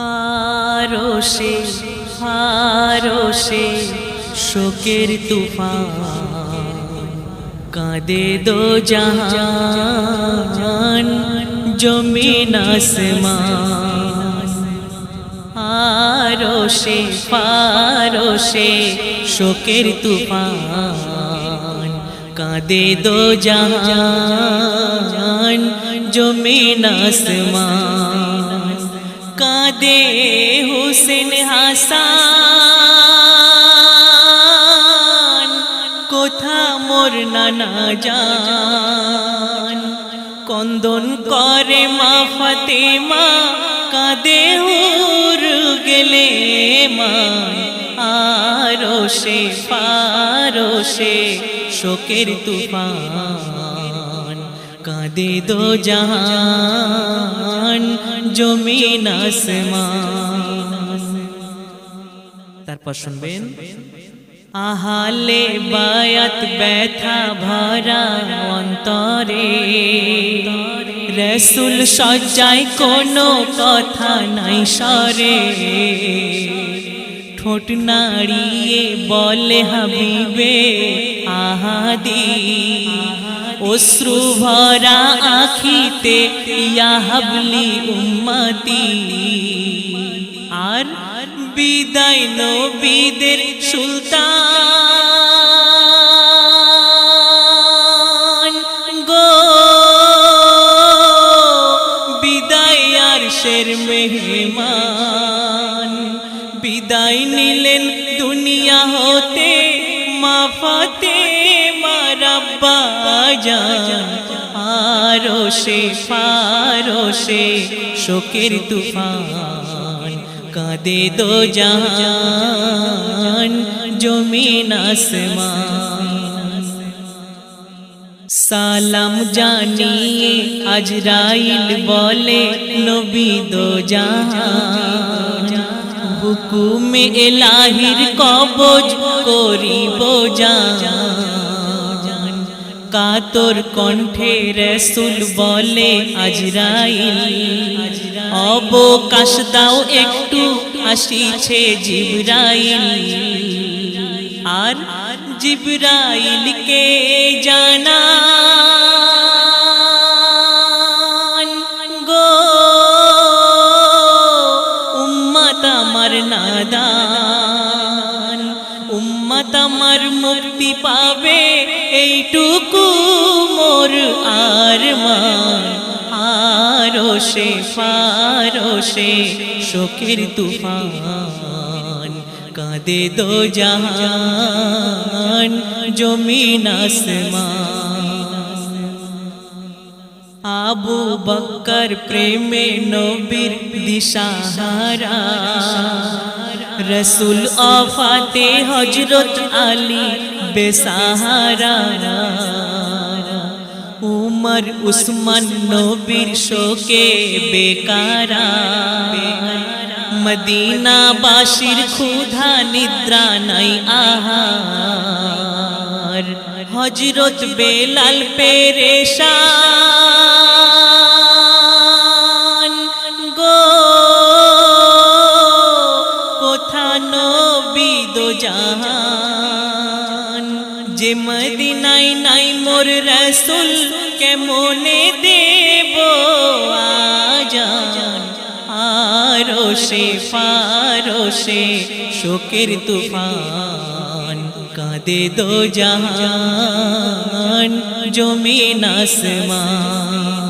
আরও সে আরও সে শোকের তুফান। কাঁদে দো জাহান, জমিন আসমান। আরও সে পারো সে শোকের তুফান। কাঁদে দো জাহান, জমিন আসমান। কাঁদে হুসেন হাসান। কোথা মোর নানা জান। কন্দন করে মা ফাতেমা, কাঁদে হুর গেলে মা আরও সে, পারো সে, শোকের তুফান। কাঁদে দো জাহান জমিন আসমান। তারপর শুনবেন, আহালে বায়াত ব্যথা ভরা অন্তরে। রসুল সজ্জায় কোনো কথা নাই সরে ঠোঁট নাড়িয়ে বলে হাবিবে, আহাদি। অশ্রু ভরা আখিতে ইয়া হাবলি উম্মতি। আর বিদায় নবীদের সুলতান। গো, বিদায় আর শের মেহমান। বিদায় নিলেন দুনিয়া হতে মা ফাতে মারাব্বা জান আরও সে, পারো সে, শোকের তুফান, কাঁদে দো জাহান জমিন সালাম জানিয়ে আজরাইল বলে, নবী দো জাহান। হুকুমে এলাহির কবজ করিব জান। কাতর কণ্ঠে রসুল বলে, আজরাইল, অবকাশ দাও একটু, আসিছে জিবরাইল। আর জিবরাইলকে জানা আমার মুক্তি পাবে, এইটুকু মোর আর আরও সে ফারো সে শোকের তুফান। কাঁদে দো জাহান, জমিন আসমান। আবু বক্কর প্রেমে নবীর দিশাহারা। রসুল অফাতে হজরত আলী বেসাহারা। উমর উসমান নবীর শোকে বেকারা। মদিনা বাসির ক্ষুধা নিদ্রা নাই আহার। হজরত বেলাল পেরেশান। রসুল কেমনে দেব আজান? আরও সে পারো সে শোকের তুফান, কাঁদে দো জাহান, জমিন আসমান।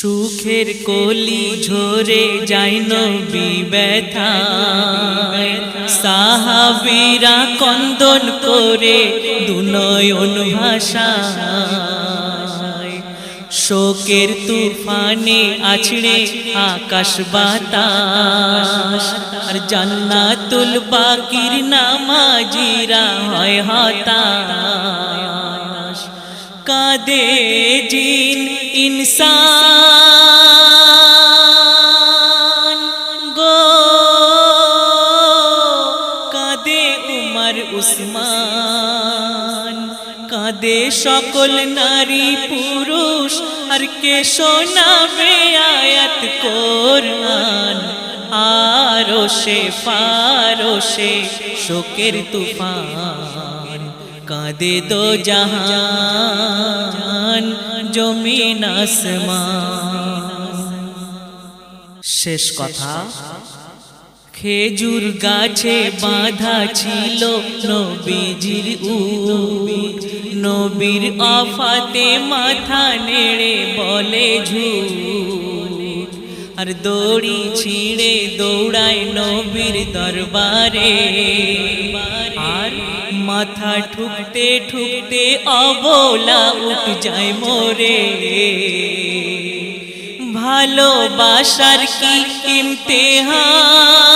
সুখের কলি ঝরে যাই নবী ব্যথা। সাহাবীরা কন্দন করে দুনয়ন ভাষা শোকের তুফানে আছড়ে আকাশ বাতাস। আর জান্নাতুল বাকির নামাজিরা হয় হতাশ। কাদে জিন ইনসান। সকল নারী পুরুষ, আর কে শোনাবে আয়াত কোরআন? আরও সে ফারো সে শোকের তুফান। কাঁদে দো জাহান, জমিন শেষ কথা, খেজুর গাছে বাঁধা ছিল নবীজির উট। নবীর অফাতে মাথা নেড়ে বলে ঝুট আর দড়ি ছিঁড়ে দৌড়ায় নবীর দরবারে। আর মাথা ঠুকতে ঠুকতে অবলা উঠ যায় মোরে। ভালোবাসার কি ইমতেহান?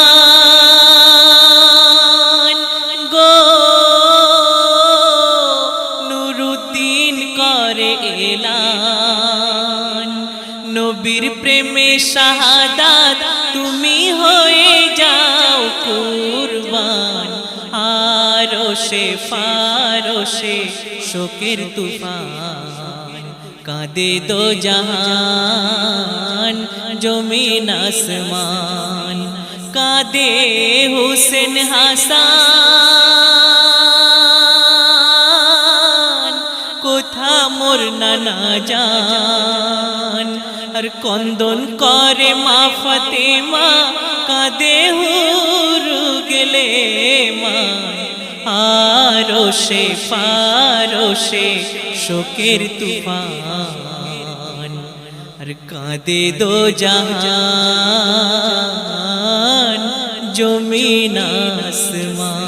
আরও সে ফারো শোকের তুফান। কাঁদে দো জাহান জমিন আসমান। কাঁদে হুসেন হাসান, কোথা মোর নানা জান। আর কন্দন করে মা ফতেমা কাঁদে হুর গেলে মা আরও সে ফারো সে শোকের তুফান আর কাঁদে দো জাহান জমিন আসমান।